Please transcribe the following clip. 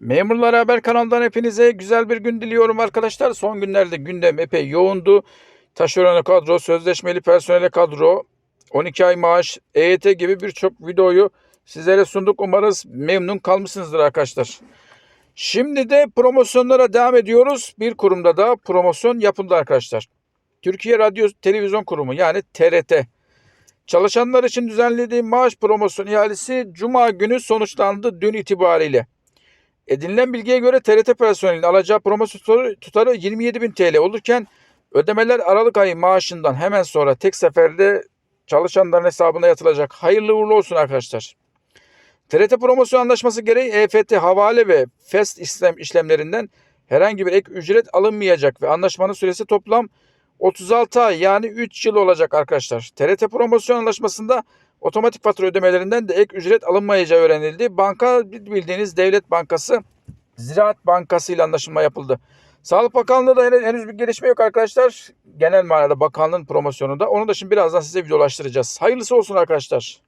Memurlar Haber kanalından hepinize güzel bir gün diliyorum arkadaşlar. Son günlerde gündem epey yoğundu. Taşeron kadro, sözleşmeli personel kadro, 12 ay maaş, EYT gibi birçok videoyu sizlere sunduk. Umarız memnun kalmışsınızdır arkadaşlar. Şimdi de promosyonlara devam ediyoruz. Bir kurumda da promosyon yapıldı arkadaşlar. Türkiye Radyo Televizyon Kurumu yani TRT. Çalışanlar için düzenlediği maaş promosyon ihalesi Cuma günü sonuçlandı dün itibariyle. Edinilen bilgiye göre TRT personelinin alacağı promosyon tutarı, tutarı 27.000 TL olurken ödemeler Aralık ayı maaşından hemen sonra tek seferde çalışanların hesabına yatılacak. Hayırlı uğurlu olsun arkadaşlar. TRT promosyon anlaşması gereği EFT havale ve FEST işlem işlemlerinden herhangi bir ek ücret alınmayacak ve anlaşmanın süresi toplam 36 ay yani 3 yıl olacak arkadaşlar. TRT promosyon anlaşmasında otomatik fatura ödemelerinden de ek ücret alınmayacağı öğrenildi. Banka bildiğiniz Devlet Bankası Ziraat Bankası ile anlaşma yapıldı. Sağlık Bakanlığı'nda da henüz, henüz bir gelişme yok arkadaşlar. Genel manada bakanlığın promosyonunda. Onu da şimdi birazdan size videolaştıracağız. Hayırlısı olsun arkadaşlar.